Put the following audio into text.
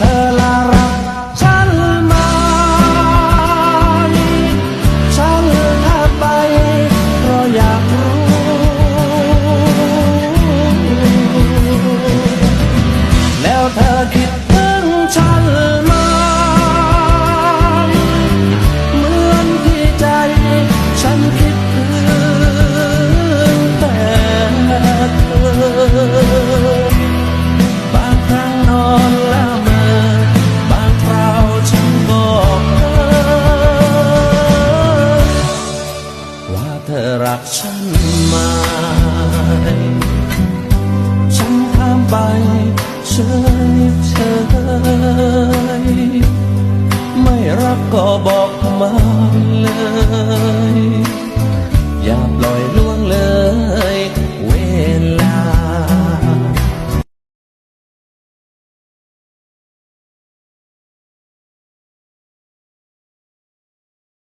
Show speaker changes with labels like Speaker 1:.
Speaker 1: her. ว่าเธอรักฉันไหมฉันข้ามไปเฉยเฉยไม่รักก็บอกมาเลย